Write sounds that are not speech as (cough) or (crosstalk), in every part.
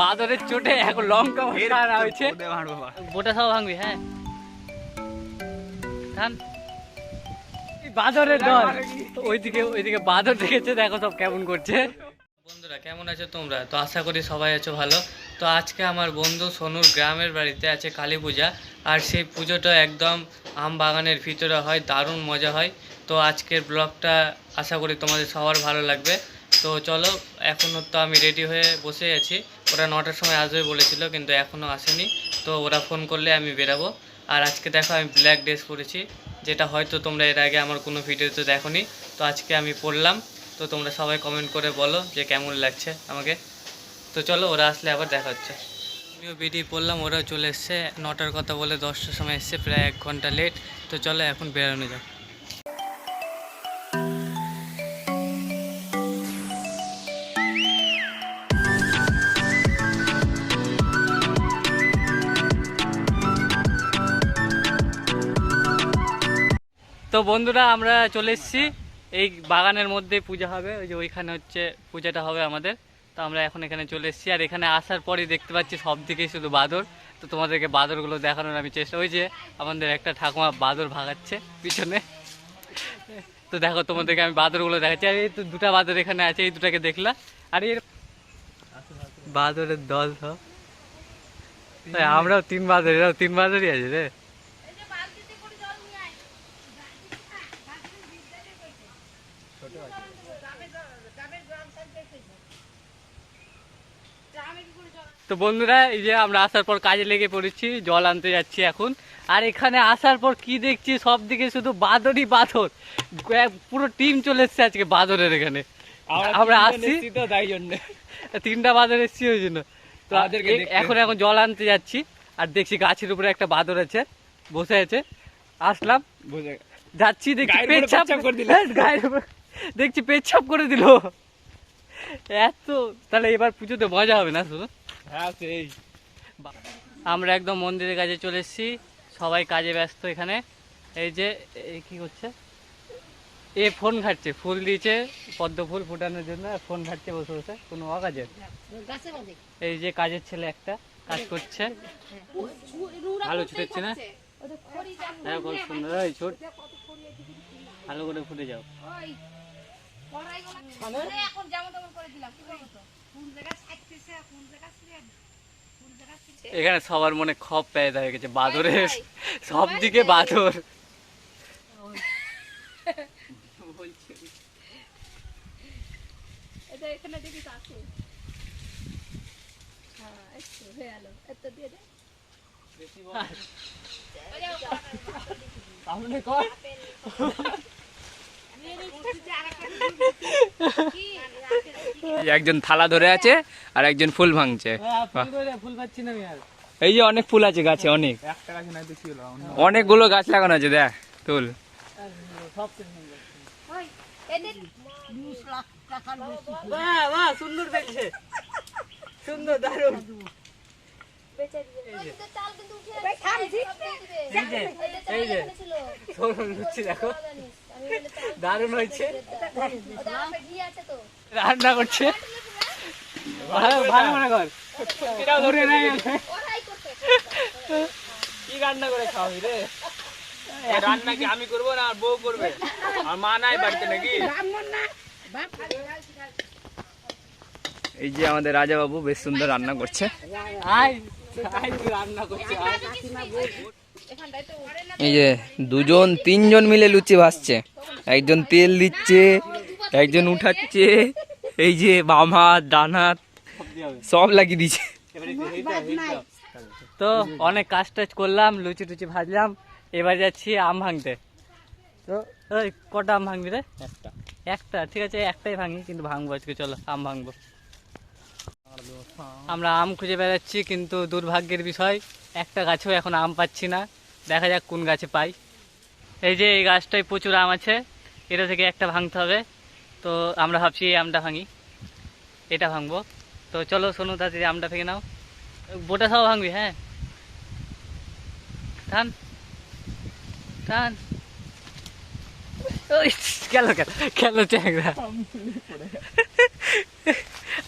বাদরের চোটে এখন লঙ্কা হয়েছে। বোটা সব ভাঙবি হ্যাঁ। ধান বাদরের দল। ওইদিকে ওইদিকে বাদর দেখেছে দেখো সব কেমন করছে। বন্ধুরা কেমন আছো তোমরা? তো আশা করি সবাই আছো ভালো। তো আজকে আমার বন্ধু সোনুর গ্রামের বাড়িতে আছে কালী পূজা আর সেই পুজোটা একদম আম বাগানের ভিতরে হয় দারুণ মজা হয়। তো আজকের ব্লগটা আশা করি তোমাদের সবার ভালো লাগবে। তো চলো এখনও তো আমি রেডি হয়ে বসে আছি। ওরা নটার সময় আসবে বলেছিল, কিন্তু এখনও আসেনি। তো ওরা ফোন করলে আমি বেরাবো। আর আজকে দেখো আমি ব্ল্যাক ড্রেস পরেছি, যেটা হয়তো তোমরা এর আগে আমার কোনো ভিডিওতে দেখোনি। তো আজকে আমি পড়লাম তো তোমরা সবাই কমেন্ট করে বলো যে কেমন লাগছে আমাকে। তো চলো ওরা আসলে আবার দেখা হচ্ছে। আমিও বেরিয়ে পড়লাম, ওরাও চলে এসছে। নটার কথা বলে দশটার সময় এসছে, প্রায় এক ঘণ্টা লেট তো চলো এখন বেরোনো যাক। তো বন্ধুরা, আমরা চলে এসেছি। এই বাগানের মধ্যে পূজা হবে। ওই যে ওইখানে হচ্ছে পূজাটা হবে আমাদের। তো আমরা এখন এখানে চলে এসেছি। আর এখানে আসার পরেই দেখতে পাচ্ছি সব দিকেই শুধু বাদর। তো তোমাদেরকে বাদরগুলো দেখানোর আমি চেষ্টা ওই যে আমাদের একটা ঠাকুমা বাদর ভাগাচ্ছে পিছনে। তো দেখো, তোমাদেরকে আমি বাদরগুলো দেখাচ্ছি। আর এই তো দুটা বাদর এখানে আছে, এই দুটাকে দেখলা। আর এর বাদরের দল তাই আমরাও তিন বাদর, এরাও তিন বাদরই আছে রে। তো বন্ধুরা এই যে আমরা আসার পর কাজে লেগে পড়েছি জল আনতে যাচ্ছি এখন। আর এখানে আসার পর কি দেখছি সব দিকে শুধু বাদরই বাদর। পুরো টিম চলে এসছে আজকে বাদরের এখানে। আমরা আসছি। তো তাই জন্য। তিনটা বাদর এসছি ওই জন্য। তো এখন এখন জল আনতে যাচ্ছি আর দেখছি গাছের উপরে একটা বাদর আছে বসে আছে। আসলাম। যাচ্ছি দেখছি পেচ্ছাপ পেচ্ছাপ করে দিল। হ্যাঁ, গায়ের উপরে দেখছি পেচ্ছাপ করে দিল। এত তাহলে এবার পুজোতে মজা হবে না শুধু হ্যাঁ সেই। আমরা একদম মন্দিরের কাছে চলে এসেছি। সবাই কাজে ব্যস্ত এখানে। এই যে এই কি করছে এ ফোন ঘাটছে ফুল দিয়েছে পদ্ম ফুল ফোটানোর জন্য ফোন ঘাটছে বসে বসে কোনো অকাজে এই যে কাজের ছেলে একটা কাজ করছে। ভালো ছুটেছে না? হ্যাঁ খুব সুন্দর। ওই ছোট। ভালো করে ফুটে যাও। এখন যেমন তেমন করে দিলাম কি এখানে সবার মনে খপ পেয়ে হয়ে গেছে বাদরের সব দিকে বাদর। (laughs) এটা দেখি তো আছে। হ্যাঁ একটু হয়ে গেল। এত দিয়ে দে। সামনে কর। একজন থালা ধরে আছে আর একজন ফুল ভাঙছে। আর এই যে অনেক ফুল আছে গাছে অনেক। অনেকগুলো গাছ লাগানো আছে দেখ তুল। সব ওই এদের বাহ বাহ সুন্দর দেখছে। সুন্দর দারুণ। (laughs) দারুণ হয়েছে। রান্না করছে। ভালো ভালো মনে কর। ধরে নেই ওরাই করতে কি রান্না করে খাওয়াবি রে? রান্না কি আমি করব না আর বউ করবে? আর মা নাই বাড়িতে নাকি? এই যে আমাদের রাজা বাবু বেশ সুন্দর রান্না করছে আই আই তুই রান্না করছে। আয়। এই যে দুজন, তিনজন মিলে লুচি ভাসছে একজন তেল দিচ্ছে, একজন উঠাচ্ছে, এই যে বাম হাত ডান হাত সব লাগিয়ে দিচ্ছে। তো অনেক কাজ টাজ করলাম, লুচি টুচি ভাজলাম, এবার যাচ্ছি আম ভাঙতে। তো ওই কটা আম ভাঙবি রে? একটা। একটা, ঠিক আছে, একটাই ভাঙি, কিন্তু ভাঙবো আজকে, চলো, আম ভাঙবো। আমরা আম খুঁজে বেড়াচ্ছি, কিন্তু দুর্ভাগ্যের বিষয়, একটা গাছেও এখন আম পাচ্ছি না। দেখা যাক কোন গাছে পাই। এই যে এই গাছটায় প্রচুর আম আছে, এটা থেকে একটা ভাঙতে হবে। তো আমরা ভাবছি এই আমটা ভাঙি। এটা ভাঙবো। তো চলো সোনু, তাড়াতাড়ি আমটা ভেঙে নাও। বোটা সব ভাঙবি হ্যাঁ? টান ওই, গেল গেল গেল চ্যাংরা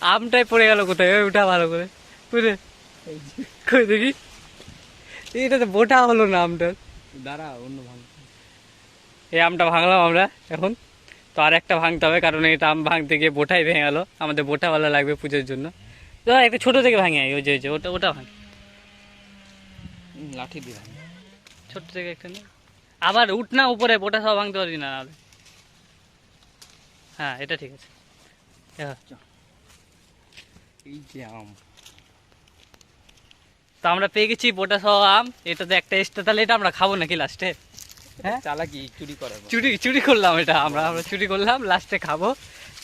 আমটাই পড়ে গেল কোথায়? উঠা ভালো করে। বুঝলে? কই দেখি? এটা তো বোটা হলো না আমটা। দাঁড়া অন্য ভাঙ এই আমটা ভাঙলাম আমরা এখন। তো আর একটা ভাঙতে হবে কারণ এটা আম ভাঙতে গিয়ে বোটাই ভেঙে গেলো। আমাদের বোটাওয়ালা লাগবে পুজোর জন্য। তো একটা ছোট থেকে ভাঙে ওই যে ওই যে ওটা ওটা ভাঙ। লাঠি দিয়ে ভাঙ। ছোট থেকে একটা নে। আবার উঠ না উপরে বোটা সব ভাঙতে পারবি না। হ্যাঁ এটা ঠিক আছে। হ্যাঁ। এই যে আম তো আমরা পেয়ে গেছি বোটা সহ আম। এটা তো একটা এক্সট্রা তাহলে এটা আমরা খাব নাকি লাস্টে হ্যাঁ? চালাকি চুরি চুরি চুরি করলাম এটা আমরা আমরা চুরি করলাম লাস্টে খাব।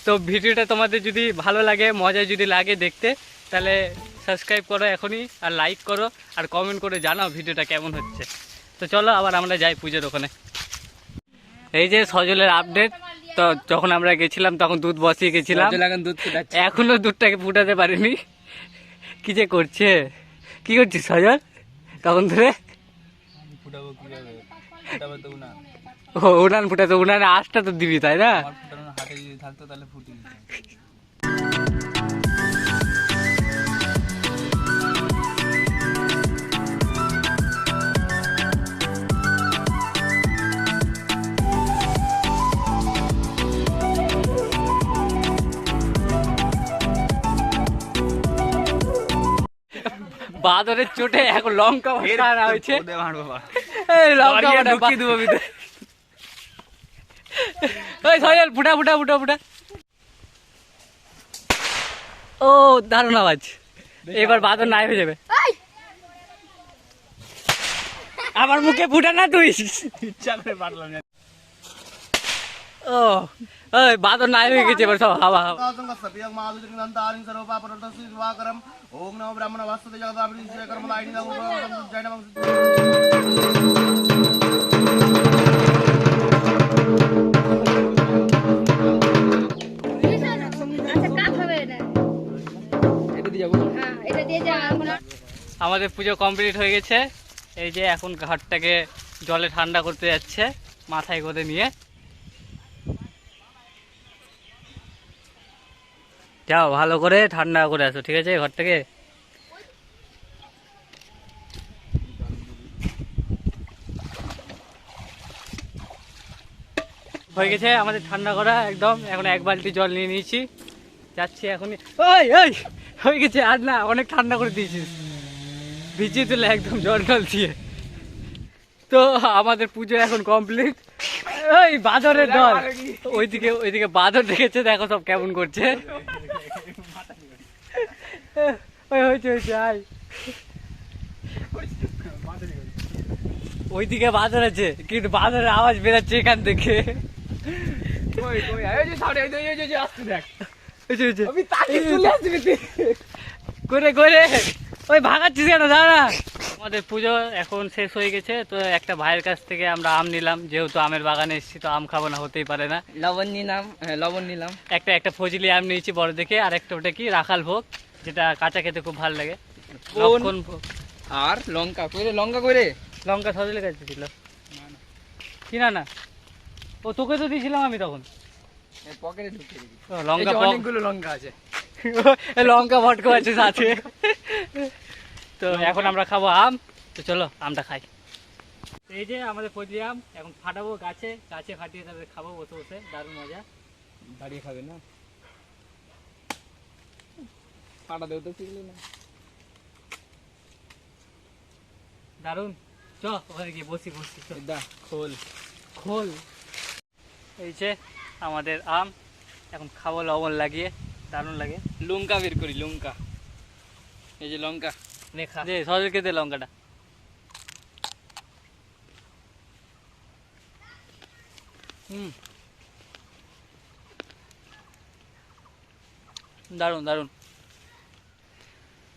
তো ভিডিওটা তোমাদের যদি ভালো লাগে মজা যদি লাগে দেখতে তাহলে সাবস্ক্রাইব করো এখনই আর লাইক করো আর কমেন্ট করে জানাও ভিডিওটা কেমন হচ্ছে। তো চলো আবার আমরা যাই পুজোর ওখানে। এই যে সজলের আপডেট তো যখন আমরা গেছিলাম তখন দুধ বসিয়ে গেছিলাম। দুধ এখনও দুধটাকে ফুটাতে পারিনি। কি যে করছে? কি করছিস সজল? তখন ধরে? ও উনান ফুটাতে উনানে আশটা তো দিবি তাই না? হাতে যদি থাকতো তাহলে ফুটিয়ে বাদরের চোটে এখন লঙ্কা আনা হয়েছে। লঙ্কা দেবো ভিতরে। ওই সজল ফুটা ফুটা ফুটা ফুটা। ও দারুণ আওয়াজ। এবার বাদর নাই হয়ে যাবে। আমার মুখে ফুটা না তুই? ইচ্ছা করে পারলাম ও ওই বাদর নাই হয়ে গেছে এবার সব হাওয়া ব্রাহ্মণ আমাদের পুজো কমপ্লিট হয়ে গেছে। এই যে এখন ঘাটটাকে জলে ঠান্ডা করতে যাচ্ছে, মাথায় করে নিয়ে। যাও, ভালো করে ঠান্ডা করে আসো, ঠিক আছে, ঘর থেকে? হয়ে গেছে, আমাদের ঠান্ডা করা, একদম। এখন এক বালতি জল নিয়ে নিয়েছি। যাচ্ছি এখনই। ওই ওই, হয়ে গেছে, আর না, অনেক ঠান্ডা করে দিয়েছিস ভিজিয়ে দিলে একদম জল টল দিয়ে। তো, আমাদের পুজো এখন কমপ্লিট। ওই, বাদরের দল। ওইদিকে ওইদিকে বাদর দেখেছে, দেখো সব কেমন করছে। ওই হয়েছে হয়েছে আয়। ওইদিকে বাদর আছে কিন্তু বাদরের আওয়াজ বেরাচ্ছে এখান থেকে। করে করে ওই ভাগাচ্ছিস কেন দাঁড়া। আমাদের পুজো এখন শেষ হয়ে গেছে তো একটা ভাইয়ের কাছ থেকে আমরা আম নিলাম। যেহেতু আমের বাগানে এসেছি তো আম খাব না হতেই পারে না। লবণ নিলাম হ্যাঁ লবণ নিলাম। একটা একটা ফজলি আম নিয়েছি বড় দেখে আর একটা ওটা কি রাখাল ভোগ। যেটা কাঁচা খেতে খুব ভালো লাগে। লক্ষণ আর লঙ্কা কইরে লঙ্কা কইরে লঙ্কা সজলে কাছে ছিল। কি না না? ও তোকে তো দিয়েছিলাম আমি তখন। পকেটে ঢুকিয়ে লঙ্কা এই অনেকগুলো লঙ্কা আছে। লঙ্কা ভটকা আছে সাথে। তো এখন আমরা খাব আম। তো চলো আমটা খাই। এই যে আমাদের ফজলি আম এখন ফাটাবো গাছে। গাছে ফাটিয়ে তারপরে খাব বসে বসে দারুণ মজা। দাঁড়িয়ে খাবে না? পাটা দেও তো শিখলি না। দারুণ। চ ওখানে গিয়ে বসি বসি দা খোল। খোল। এই যে আমাদের আম এখন খাব লবণ লাগিয়ে দারুণ লাগে। লঙ্কা বের করি লঙ্কা। এই যে লঙ্কা। রেখা যে সজলকে দে লঙ্কাটা। হুম। দারুণ দারুণ।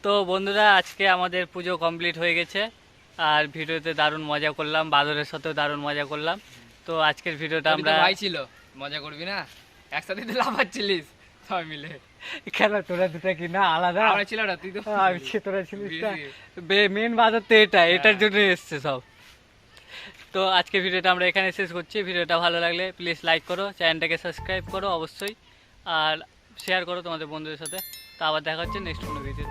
তো বন্ধুরা আজকে আমাদের পুজো কমপ্লিট হয়ে গেছে। আর ভিডিওতে দারুণ মজা করলাম বাদরের সাথেও দারুণ মজা করলাম। তো আজকের ভিডিওটা আমরা ভাই ছিল মজা করবি না? একসাথে তো লাফাচ্ছিলিস সবাই মিলে। কেন তোরা দুটা কি না আলাদা? আমরা ছিল না তুই তো আমি সে তোরা ছিলিস না। Busy. মেন বাজার তো এটা এটার জন্য এসছে সব। তো আজকে ভিডিওটা আমরা এখানে শেষ করছি। ভিডিওটা ভালো লাগলে প্লিজ লাইক করো চ্যানেলটাকে সাবস্ক্রাইব করো অবশ্যই। আর শেয়ার করো তোমাদের বন্ধুদের সাথে। তো আবার দেখা হচ্ছে নেক্সট কোনো ভিডিও